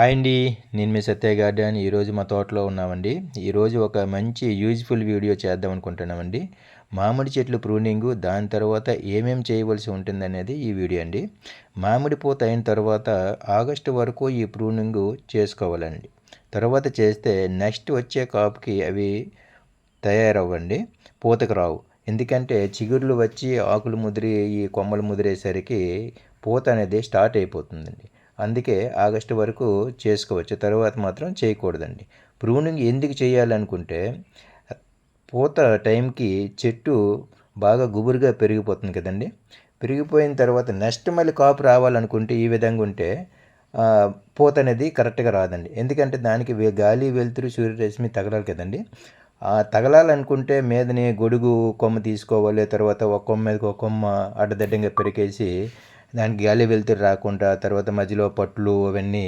Hi అండి. నేను మీ సత్య garden. ఈరోజు మా తోటలో ఉన్నామండి. ఈరోజు ఒక మంచి యూజ్ఫుల్ వీడియో చేద్దాం అనుకుంటున్నామండి. మామిడి చెట్లు ప్రూనింగు దాని తర్వాత ఏమేమి చేయవలసి ఉంటుందనేది ఈ వీడియో అండి. మామిడి పూత అయిన తర్వాత ఆగస్టు వరకు ఈ ప్రూనింగు చేసుకోవాలండి. తర్వాత చేస్తే నెక్స్ట్ వచ్చే కాపుకి అవి తయారవ్వండి. పూతకు రావు. ఎందుకంటే చిగుర్లు వచ్చి ఆకులు ముదిరి ఈ కొమ్మలు ముదిరేసరికి పూత అనేది స్టార్ట్ అయిపోతుందండి. అందుకే ఆగస్టు వరకు చేసుకోవచ్చు. తర్వాత మాత్రం చేయకూడదండి. ప్రూనింగ్ ఎందుకు చేయాలనుకుంటే పూత టైంకి చెట్టు బాగా గుబురుగా పెరిగిపోతుంది కదండి. పెరిగిపోయిన తర్వాత నెక్స్ట్ మళ్ళీ కాపు రావాలనుకుంటే ఈ విధంగా ఉంటే పూత అనేది కరెక్ట్గా రాదండి. ఎందుకంటే దానికి గాలి వెలుతురు సూర్యరశ్మి తగలాలి కదండి. తగలాలనుకుంటే మీదనే గొడుగు కొమ్మ తీసుకోవాలి తర్వాత ఒక కొమ్మ మీదకి ఒక కొమ్మ అడ్డదడ్డంగా పెరికేసి దానికి గాలి వెళ్తురు రాకుండా తర్వాత మధ్యలో పట్లు అవన్నీ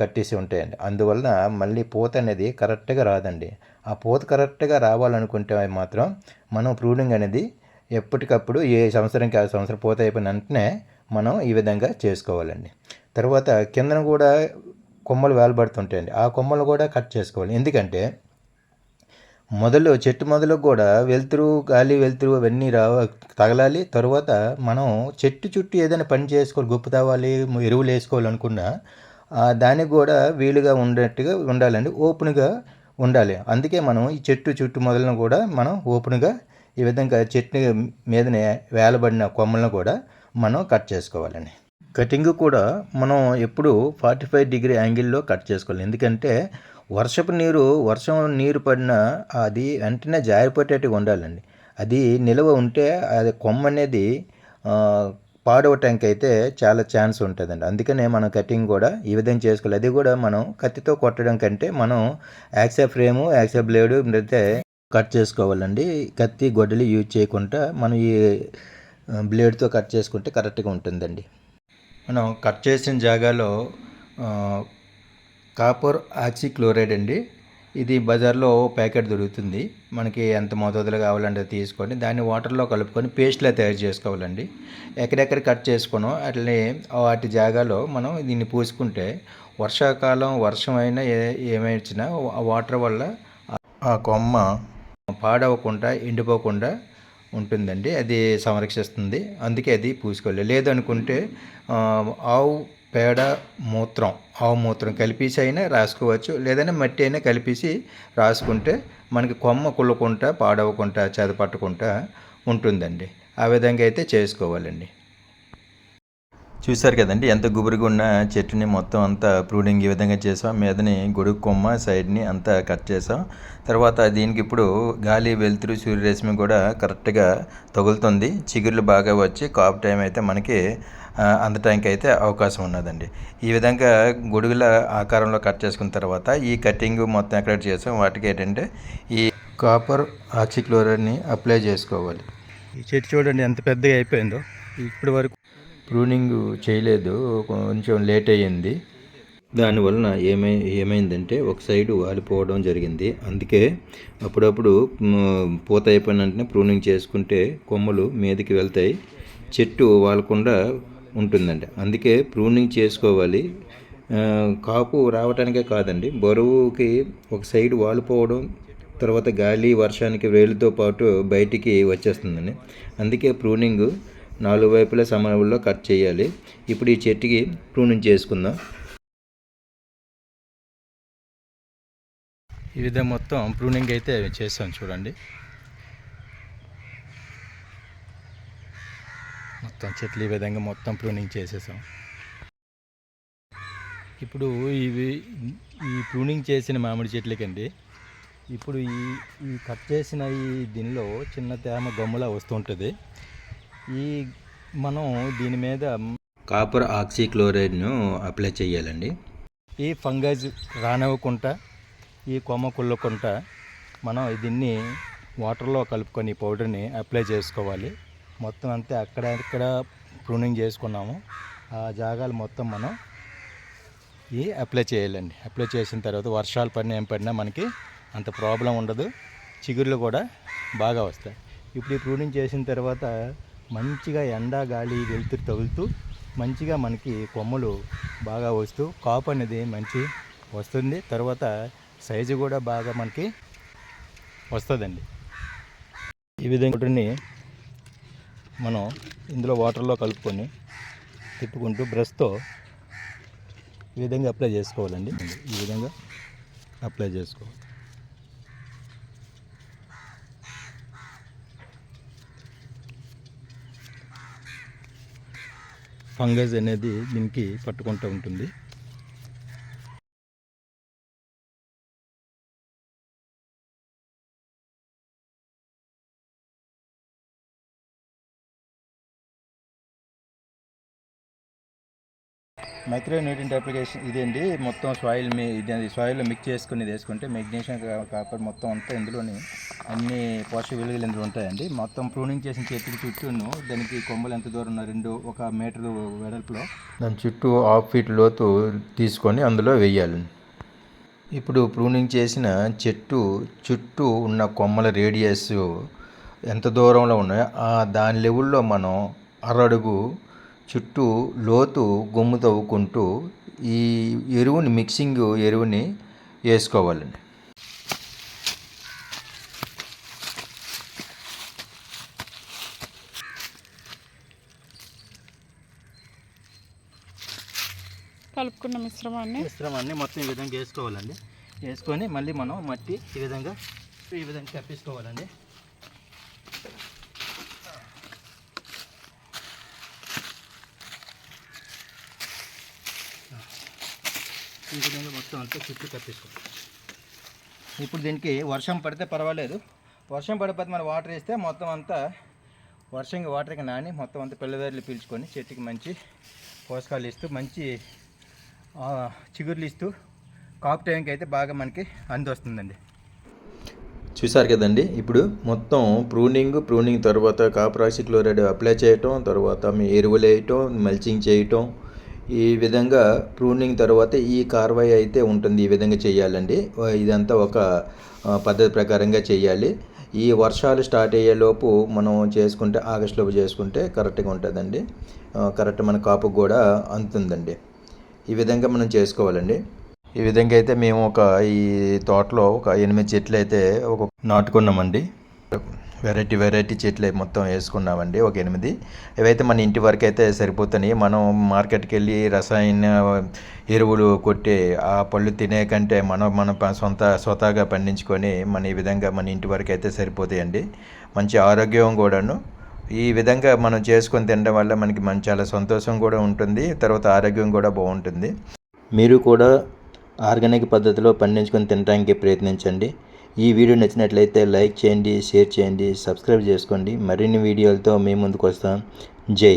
కట్టేసి ఉంటాయండి. అందువలన మళ్ళీ పూత అనేది కరెక్ట్గా రాదండి. ఆ పూత కరెక్ట్గా రావాలనుకుంటే మాత్రం మనం ప్రూనింగ్ అనేది ఎప్పటికప్పుడు ఏ సంవత్సరంకి ఆ సంవత్సరం పూత అయిపోయిన వెంటనే మనం ఈ విధంగా చేసుకోవాలండి. తర్వాత కిందన కూడా కొమ్మలు వేలబడుతుంటాయండి. ఆ కొమ్మలు కూడా కట్ చేసుకోవాలి. ఎందుకంటే మొదలు చెట్టు మొదలు కూడా వెలుతురు గాలి వెలుతురు అవన్నీ రా తగలాలి. తర్వాత మనం చెట్టు చుట్టూ ఏదైనా పని చేసుకోవాలి గుప్పు తవ్వాలి ఎరువులు వేసుకోవాలనుకున్నా దానికి కూడా వీలుగా ఉండేట్టుగా ఉండాలండి. ఓపెన్గా ఉండాలి. అందుకే మనం ఈ చెట్టు చుట్టూ మొదలను కూడా మనం ఓపెన్గా ఈ విధంగా చెట్టు మీదనే వేలబడిన కొమ్మలను కూడా మనం కట్ చేసుకోవాలండి. కటింగ్ కూడా మనం ఎప్పుడు ఫార్టీ ఫైవ్ డిగ్రీ యాంగిల్లో కట్ చేసుకోవాలి. ఎందుకంటే వర్షపు నీరు వర్షం నీరు పడిన అది వెంటనే జారిపోయేటట్టుగా ఉండాలండి. అది నిల్వ ఉంటే అది కొమ్మ అనేది పాడవటానికి అయితే చాలా ఛాన్స్ ఉంటుందండి. అందుకనే మనం కటింగ్ కూడా ఈ విధంగా చేసుకోవాలి. అది కూడా మనం కత్తితో కొట్టడం కంటే మనం యాక్సా ఫ్రేము యాక్సా బ్లేడు అయితే కట్ చేసుకోవాలండి. కత్తి గొడ్డలి యూజ్ చేయకుండా మనం ఈ బ్లేడ్తో కట్ చేసుకుంటే కరెక్ట్గా ఉంటుందండి. మనం కట్ చేసిన జాగాలో కాపర్ ఆక్సిక్లోరైడ్ అండి. ఇది బజార్లో ప్యాకెట్ దొరుకుతుంది. మనకి ఎంత మోతాదులో కావాలంటే తీసుకొని దాన్ని వాటర్లో కలుపుకొని పేస్ట్లా తయారు చేసుకోవాలండి. ఎక్కడెక్కడ కట్ చేసుకునో అట్లనే వాటి జాగాలో మనం దీన్ని పూసుకుంటే వర్షాకాలం వర్షం అయినా ఏ ఏమైనా ఆ వాటర్ వల్ల ఆ కొమ్మ పాడవకుండా ఎండిపోకుండా ఉంటుందండి. అది సంరక్షిస్తుంది. అందుకే అది పూసుకోవాలి. లేదనుకుంటే ఆవు పేడ మూత్రం ఆవు మూత్రం కలిపేసి అయినా రాసుకోవచ్చు. లేదంటే మట్టి అయినా కలిపేసి రాసుకుంటే మనకి కొమ్మ కుళ్ళకుండా పాడవకుండా చెదపట్టకుండా ఉంటుందండి. ఆ విధంగా అయితే చేసుకోవాలండి. చూశారు కదండి ఎంత గుబురుగా ఉన్న చెట్టుని మొత్తం అంతా ప్రూడింగ్ ఈ విధంగా చేసాం. మీదని గొడుగు కొమ్మ సైడ్ని అంతా కట్ చేసాం. తర్వాత దీనికి ఇప్పుడు గాలి వెలుతురు సూర్యరశ్మి కూడా కరెక్ట్గా తగులుతుంది. చిగుర్లు బాగా వచ్చి కాపు టైం అయితే మనకి అందటానికి అయితే అవకాశం ఉన్నదండి. ఈ విధంగా గొడుగుల ఆకారంలో కట్ చేసుకున్న తర్వాత ఈ కటింగ్ మొత్తం ఎక్కడ చేసాం? వాటికి ఏంటంటే ఈ కాపర్ ఆక్సిక్లోరైడ్ని అప్లై చేసుకోవాలి. ఈ చెట్టు చూడండి ఎంత పెద్దగా అయిపోయిందో. ఇప్పటి వరకు ప్రూనింగ్ చేయలేదు కొంచెం లేట్ అయ్యింది. దానివలన ఏమై ఏమైందంటే ఒక సైడు వాలిపోవడం జరిగింది. అందుకే అప్పుడప్పుడు పూత అయిపోయిన వెంటనే ప్రూనింగ్ చేసుకుంటే కొమ్మలు మీదకి వెళ్తాయి చెట్టు వాలకుండా ఉంటుందండి అందుకే ప్రూనింగ్ చేసుకోవాలి. కాపు రావటానికే కాదండి బరువుకి ఒక సైడ్ వాలిపోవడం తర్వాత గాలి వర్షానికి వేలుతో పాటు బయటికి వచ్చేస్తుందండి. అందుకే ప్రూనింగ్ నాలుగు వైపుల సమయంలో కట్ చేయాలి. ఇప్పుడు ఈ చెట్టుకి ప్రూనింగ్ చేసుకుందాం. ఈ విధంగా మొత్తం ప్రూనింగ్ అయితే చేస్తాం చూడండి. మొత్తం చెట్లు ఈ విధంగా మొత్తం ప్రూనింగ్ చేసేసాం. ఇప్పుడు ఇవి ఈ ప్రూనింగ్ చేసిన మామిడి చెట్లకండి. ఇప్పుడు ఈ ఈ కట్ చేసిన ఈ దీనిలో చిన్న తేమ గమ్ములా వస్తుంటుంది ఈ మనం దీని మీద కాపర్ ఆక్సిక్లోరైడ్ను అప్లై చేయాలండి. ఈ ఫంగస్ రానివ్వకుండా ఈ కొమ్మ కుళ్ళకుండా మనం దీన్ని వాటర్లో కలుపుకొని పౌడర్ని అప్లై చేసుకోవాలి. మొత్తం అంతే అక్కడ ఇక్కడ ప్రూనింగ్ చేసుకున్నాము. ఆ జాగాలు మొత్తం మనం ఈ అప్లై చేయాలండి. అప్లై చేసిన తర్వాత వర్షాలు పడినా ఏం పడినా మనకి అంత ప్రాబ్లం ఉండదు. చిగుర్లు కూడా బాగా వస్తాయి. ఇప్పుడు ఈ ప్రూనింగ్ చేసిన తర్వాత మంచిగా ఎండ గాలి వెలుతురు తగులుతూ మంచిగా మనకి కొమ్మలు బాగా వస్తూ కాపు అనేది మంచి వస్తుంది. తర్వాత సైజు కూడా బాగా మనకి వస్తుందండి. ఈ విధంగా వాటిని మనం ఇందులో వాటర్లో కలుపుకొని తిప్పుకుంటూ బ్రష్తో ఈ విధంగా అప్లై చేసుకోవాలండి. ఈ విధంగా అప్లై చేసుకోవాలి. ఫంగస్ అనేది దీనికి పట్టుకుంటూ ఉంటుంది. మైక్రో న్యూట్రియంట్ అప్లికేషన్ ఇదండి మొత్తం సాయిల్ మీ ఇది సాయిల్లో మిక్స్ చేసుకుని వేసుకుంటే మెగ్నీషియం కాపర్ మొత్తం అంతా ఇందులోని అన్ని పోషక విలువలు ఇందులో ఉంటాయండి. మొత్తం ప్రూనింగ్ చేసిన చెట్టుకి చుట్టూను దానికి కొమ్మలు ఎంత దూరం ఉన్న రెండు ఒక మీటర్ వెడల్పులో. దాని చుట్టూ హాఫ్ ఫీట్ లోతు తీసుకొని అందులో వేయాలి. ఇప్పుడు ప్రూనింగ్ చేసిన చెట్టు చుట్టూ ఉన్న కొమ్మల రేడియస్ ఎంత దూరంలో ఉన్నాయో ఆ దాని లెవెల్లో మనం అరడుగు చుట్టూ లోతు గుమ్ము తవ్వుకుంటూ ఈ ఎరువుని మిక్సింగ్ ఎరువుని వేసుకోవాలండి. కలుపుకున్న మిశ్రమాన్ని? మిశ్రమాన్ని మొత్తం ఈ విధంగా వేసుకోవాలండి. వేసుకొని మళ్ళీ మనం మట్టి ఈ విధంగా ఈ విధంగా కప్పించుకోవాలండి ఈ విధంగా మొత్తం అంతా చుట్టూ కప్పించుకోవాలి ఇప్పుడు దీనికి వర్షం పడితే పర్వాలేదు. వర్షం పడిపోతే మనం వాటర్ వేస్తే మొత్తం అంతా వర్షంగా వాటర్కి నాని మొత్తం అంతా పిల్లదారులు పీల్చుకొని చెట్టుకి మంచి పోషకాలు ఇస్తూ మంచి చిగుర్లు ఇస్తూ కాపు టైంకి అయితే బాగా మనకి అందొస్తుందండి. చూసారు కదండి ఇప్పుడు మొత్తం ప్రూనింగ్ ప్రూనింగ్ తర్వాత కాపరాక్సి క్లోరైడ్ అప్లై చేయటం తర్వాత మీ ఎరువులు వేయటం మల్చింగ్ చేయటం ఈ విధంగా ప్రూనింగ్ తర్వాత ఈ కార్వై అయితే ఉంటుంది ఈ విధంగా చేయాలండి. ఇదంతా ఒక పద్ధతి ప్రకారంగా చేయాలి. ఈ వర్షాలు స్టార్ట్ అయ్యేలోపు మనం చేసుకుంటే ఆగస్టులోపు చేసుకుంటే కరెక్ట్గా ఉంటుందండి. కరెక్ట్ మన కాపుకు కూడా అందుతుందండి. ఈ విధంగా మనం చేసుకోవాలండి. ఈ విధంగా అయితే మేము ఒక ఈ తోటలో ఒక ఎనిమిది చెట్లు అయితే ఒక నాటుకున్నామండి. వెరైటీ వెరైటీ చెట్లు అయితే మొత్తం వేసుకున్నామండి ఒక ఎనిమిది. ఇవైతే మన ఇంటి వరకు అయితే సరిపోతున్నాయి. మనం మార్కెట్కి వెళ్ళి రసాయన ఎరువులు కొట్టి ఆ పళ్ళు తినే కంటే మనం మన సొంత స్వతహాగా పండించుకొని మన ఈ విధంగా మన ఇంటి వరకు అయితే సరిపోతాయండి. మంచి ఆరోగ్యం కూడాను. ఈ విధంగా మనం చేసుకొని తినడం వల్ల మనకి మంచి చాలా సంతోషం కూడా ఉంటుంది తర్వాత ఆరోగ్యం కూడా బాగుంటుంది. మీరు కూడా ఆర్గానిక్ పద్ధతిలో పండించుకొని తినడానికి ప్రయత్నించండి. ఈ వీడియో నచ్చినట్లయితే లైక్ చేయండి షేర్ చేయండి సబ్స్క్రైబ్ చేసుకోండి. మరిన్ని వీడియోలతో మీ ముందుకు వస్తాం. జై